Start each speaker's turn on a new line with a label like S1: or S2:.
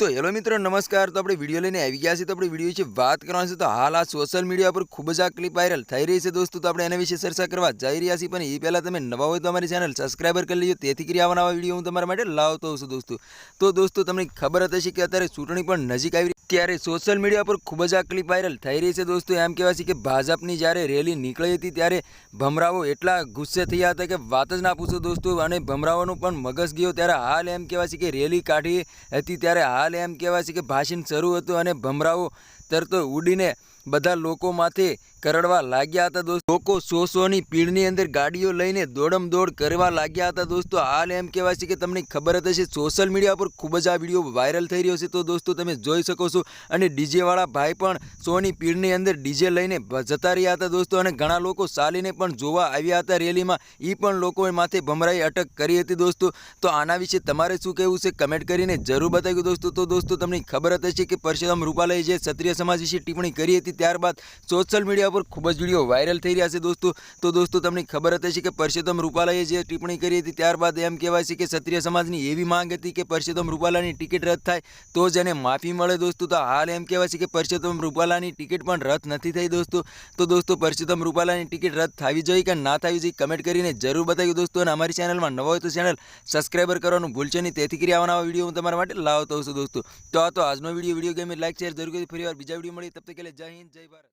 S1: તો હેલો મિત્રો, નમસ્કાર. તો આપણે વીડિયો લઈને આવી ગયા છીએ. તો આપણે વીડિયો વિશે વાત કરવાની છે. તો હાલ આ સોશિયલ મીડિયા પર ખૂબ જ આ ક્લિપ વાયરલ થઈ રહી છે દોસ્તો. તો આપણે એના વિશે ચર્ચા કરવા જઈ રહ્યા છીએ. પણ એ પહેલાં તમે નવા હોય તો અમારી ચેનલ સબસ્ક્રાઈબર કરી લેજો. તેથી કરી આવા વીડિયો હું તમારા માટે લાવતો છું દોસ્તો. તો દોસ્તો, તમને ખબર હતી કે અત્યારે ચૂંટણી પણ નજીક આવી ત્યારે સોશિયલ મીડિયા પર ખૂબ જ આ ક્લિપ વાયરલ થઈ રહી છે દોસ્તો. એમ કહેવાય છે કે ભાજપની જ્યારે રેલી નીકળી હતી ત્યારે ભમરાઓ એટલા ગુસ્સે થયા હતા કે વાત જ ના પૂછો દોસ્તો. અને ભમરાઓનું પણ મગજ ગયો. ત્યારે હાલ એમ કહેવાય છે કે રેલી કાઢી હતી. ત્યારે હાલ એમ કહેવાય છે કે ભાષણ શરૂ હતું અને ભમરાઓ તરતો ઉડીને બધા લોકો માથે કરડવા લાગ્યા હતા દોસ્તો. લોકો સો સોની પીડની અંદર ગાડીઓ લઈને દોડમ દોડ કરવા લાગ્યા હતા દોસ્તો. હાલ એમ કહેવાય છે કે તમને ખબર જ હશે, સોશિયલ મીડિયા પર ખૂબ જ આ વીડિયો વાયરલ થઈ રહ્યો છે. તો દોસ્તો તમે જોઈ શકો છો. અને ડીજેવાળા ભાઈ પણ સોની પીડની અંદર ડીજે લઈને જતા રહ્યા હતા દોસ્તો. અને ઘણા લોકો ચાલીને પણ જોવા આવ્યા હતા રેલીમાં. એ પણ લોકો માથે ભમરાઈ અટક કરી હતી દોસ્તો. તો આના વિશે તમારે શું કહેવું છે? કમેન્ટ કરીને જરૂર બતાવ્યું દોસ્તો. તો દોસ્તો તમને ખબર હશે કે પરસોત્તમ રૂપાલાએ જે ક્ષત્રિય સમાજ વિશે ટિપ્પણી કરી હતી ત્યારબાદ સોશિયલ મીડિયા પર ખૂબ જ વીડિયો વાયરલ થઈ રહ્યા છે દોસ્તો. તો દોસ્તો, તમને ખબર હતી કે પરસોત્તમ રૂપાલાએ જે ટિપ્પણી કરી હતી, ત્યારબાદ એમ કહેવાય છે કે ક્ષત્રિય સમાજની એવી માંગ હતી કે પરસોત્તમ રૂપાલાની ટિકિટ રદ થાય, તો જ એને માફી મળે દોસ્તો. તો હાલ એમ કહેવાય છે કે પરસોત્તમ રૂપાલાની ટિકિટ પણ રદ નથી થઈ દોસ્તો. તો દોસ્તો, પરસોત્તમ રૂપાલાની ટિકિટ રદ થવી જોઈએ કે ના થવી જોઈએ કમેન્ટ કરીને જરૂર બતાવ્યું દોસ્તો. અને અમારી ચેનલમાં નવો હોય તો ચેનલ સબસ્ક્રાઈબર કરવાનું ભૂલશો નહીં. તેથી કરી આવવાના વીડિયો હું તમારા માટે લાવતો છું દોસ્તો. તો આ તો આજનો video video game like share જરૂર કરી ફરી વાર બીજા વીડિયો મળી તબ તક જય હિન્દ. જય ભારત.